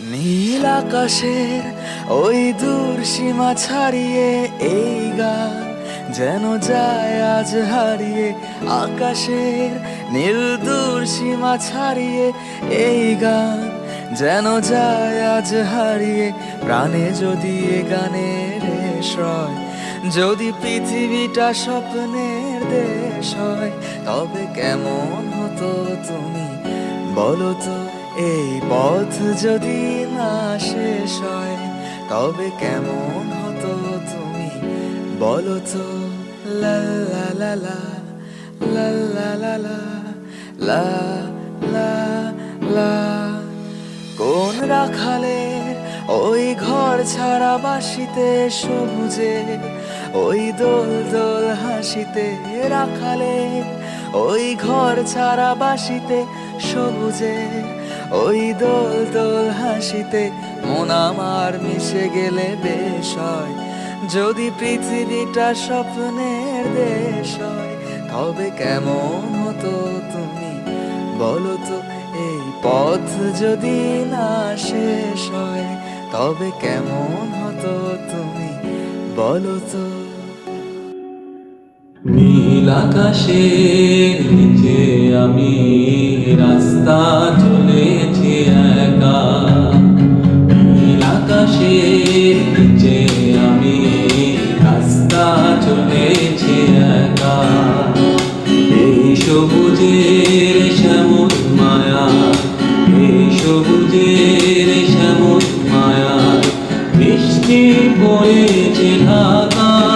নীল আকাশের ওই দূর সীমা ছাড়িয়ে এই গান যেন যায় আজ হারিয়ে। আকাশের নীল দূর সীমা ছাড়িয়ে এই গান যেন যায় আজ হারিয়ে। প্রাণে যদি এ গানের রেশ হয় যদি পৃথিবীটা স্বপ্নের দেশ হয়, তবে কেমন হতো তুমি? বলো তো। এই পথ যদি না শেষ হয় তবে কেমন হতো তুমি বলো তো লা লা লা লা লা লা কোন রাখালের ওই ঘর ছাড়া বাসিতে সবুজের ওই দোল দোল হাসিতে রাখালে ওই ঘর ছাড়া বাসিতে সবুজের ওই দোল দোল হাসিতে মন আমার মিশে গেলে বেশ হয়। যদি পৃথিবীটা স্বপ্নের দেশ হয়, তবে কেমন হতো তুমি? বলো তো, এই পথ যদি না শেষ হয়, তবে কেমন হতো তুমি? বলো তো। নীল আকাশের নিচে আমি রাস্তা আকাশের নিচে আমি মায়া এই সবুজের শ্যামল মায়া বৃষ্টি পড়েছে ঢাকা।